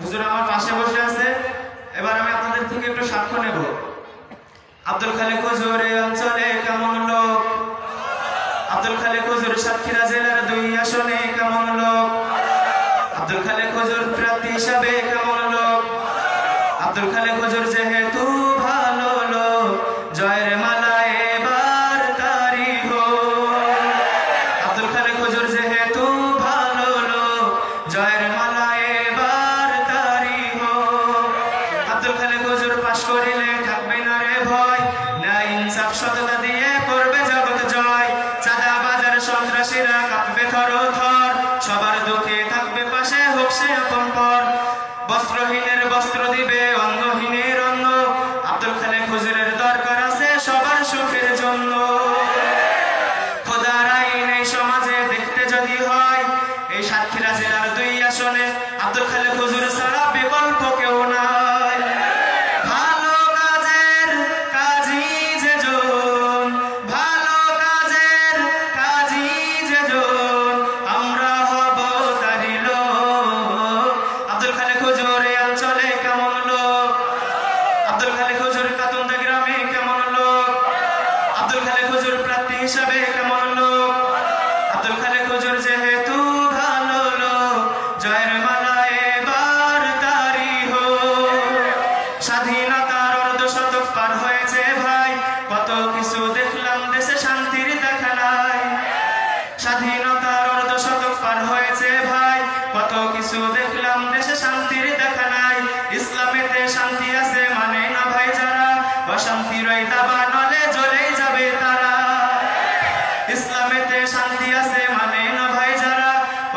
হুজুর আমার পাশে বসে আছে, এবার আমি আপনাদের থেকে একটু সাক্ষ্য নেব। আব্দুল খালেক হুজুর এই অঞ্চলে কেমন লোক? আব্দুল খালেক হুজুর সাতক্ষীরা জেলার দুই আসনে কেমন লোক? আব্দুল খালেক হুজুর প্রার্থী হিসাবে কেমন লোক? আব্দুল খালেক হুজুর যেহেতু বস্ত্রহীনের বস্ত্র দিবে, অঙ্গহীনের অঙ্গ। আব্দুল খালেক হুজুরের দরকার আছে সবার সুখের জন্য। খোদার আইন এই সমাজে দেখতে যদি হয়, এই সাতক্ষীরা জেলার দুই আসনে আব্দুল খালেক হুজুর ছাড়া আব্দুল প্রার্থী হিসাবে কেমন লোক? আব্দুল যেহেতু ভালো লোক, জয়ের এবার তারি হোক। স্বাধীনতার অর্ধ শতক পার হয়েছে ভাই, কত কিছু দেখলাম দেশে শান্তির দেখা নাই। স্বাধীনতার অর্ধ শতক পার হয়েছে ভাই, কত কিছু দেখলাম দেশে শান্তির দেখা নাই। ইসলামেতে শান্তি আছে মানে না ভাই যারা? অশান্তির ওই দাবা নলে জ্বলেই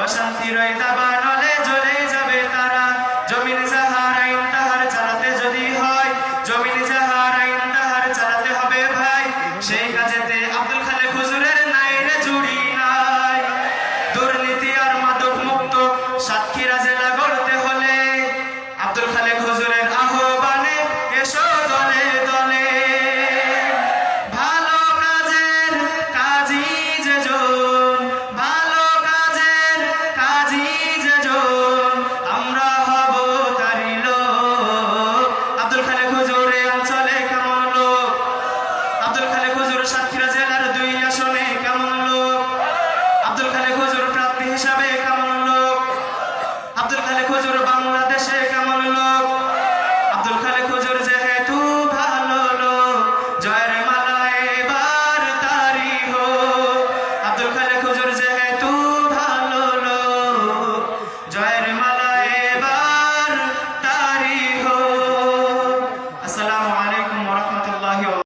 যারা অশান্তির ওই দাবা নলে জ্বলেই যাবে তারা। জমিন যাহার আইন, তাহার চালাতে যদি হয়, জমিন যাহার আইন, তাহার চালাতে হবে ভাই। সেই কাজেতে আব্দুল খালেক হুজুরের নাই জুড়ি নাই। দুর্নীতি আর মাদক মুক্ত সাক্ষী জেলা